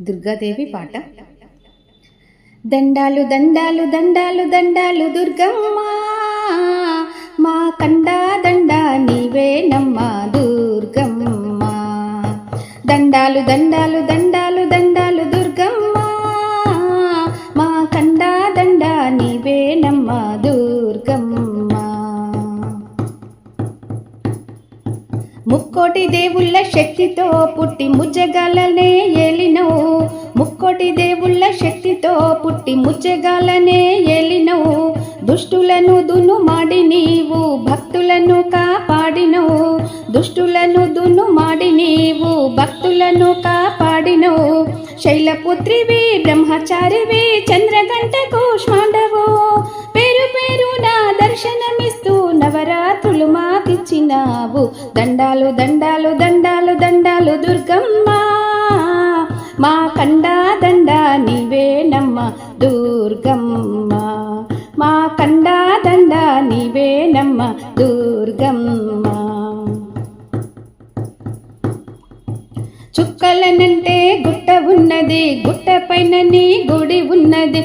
దుర్గాదేవి పాట. దండాలు దండాలు దండాలు దండాలు దుర్గమ్మ. మా కండా దండ నీవేనమ్మ దుర్గమ్మ. దండాలు దండాలు దండ ముక్కోటి దేవుళ్ళ శక్తితో పుట్టి ముజ్జగాలనే ఏలినవు. ముక్కోటి దేవుళ్ళ శక్తితో పుట్టి ముజ్జగాలనే ఏలినవు. దుష్టులను దును మాడి నీవు భక్తులను కాపాడినవు. దుష్టులను దును మాడి నీవు భక్తులను కాపాడినవు. శైలపుత్రివి బ్రహ్మచారివి చంద్ర మాకిచ్చినావు దండాలు దండాలు దండాలు దండాలు దుర్గమ్మ. మా కండా దండ నీవేనమ్మ దుర్గమ్మ. మా కండా దండ నీవేనమ్మ దుర్గమ్మ. చుక్కలనంటే గుట్ట ఉన్నది గుట్ట పైన నీ గుడి ఉన్నది.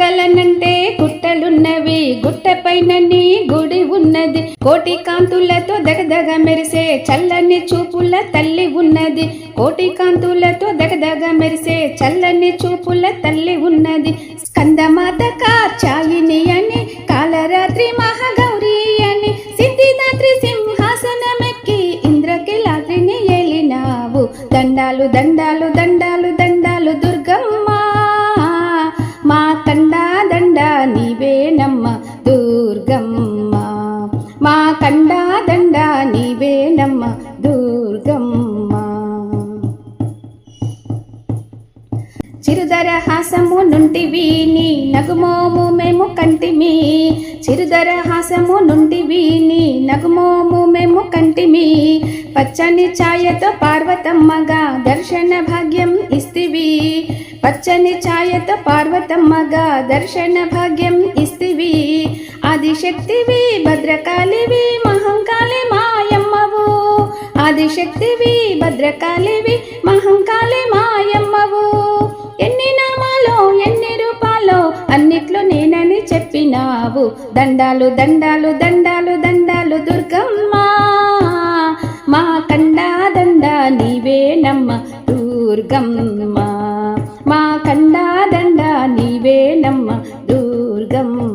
చుక్కలనంటే గుట్టలున్నవి గుట్టపైన నీ గుడి ఉన్నది. కోటి కాంతులతో దగదగ మెరిసే చల్లని చూపుల తల్లి ఉన్నది. కోటి కాంతులతో దగదగ మెరిసే చల్లని చూపుల తల్లి ఉన్నది. స్కందమాత కాచాయిని అని కాలరాత్రి మహాగౌరి అని సిద్ధిదాత్రి సింహాసనమెక్కి ఇంద్రకిలాద్రిని ఏలినావు. దండాలు దండాలు దండాలు దండాలు కండా దండ నీవేనమ్మ దుర్గమ్మ. చిరుదర హాసము నుంటివి నీ నగుమోము మేము కంటిమి. చిరుదర హాసము నుంటివి నీ నగుమోము మేము కంటిమి. పచ్చని ఛాయతో పార్వతమ్మగా దర్శన భాగ్యం ఇస్తివి. పచ్చని ఛాయతో పార్వతమ్మగా దర్శన భాగ్యం ఇస్తివి. ఆదిశక్తివి భద్రకాళివి మహంకాళి మాయమ్మవు. ఆదిశక్తివి భద్రకాళివి మహంకాళి మాయమ్మవు. ఎన్ని నామాలో ఎన్ని రూపాలో అన్నిట్లో నేనని చెప్పినావు. దండాలు దండాలు దండాలు దండాలు దుర్గమ్మ. మా కండా దండ నీవేనమ్మ దుర్గమ్మ. మా కండా దండ నీవేనమ్మ దుర్గమ్మ.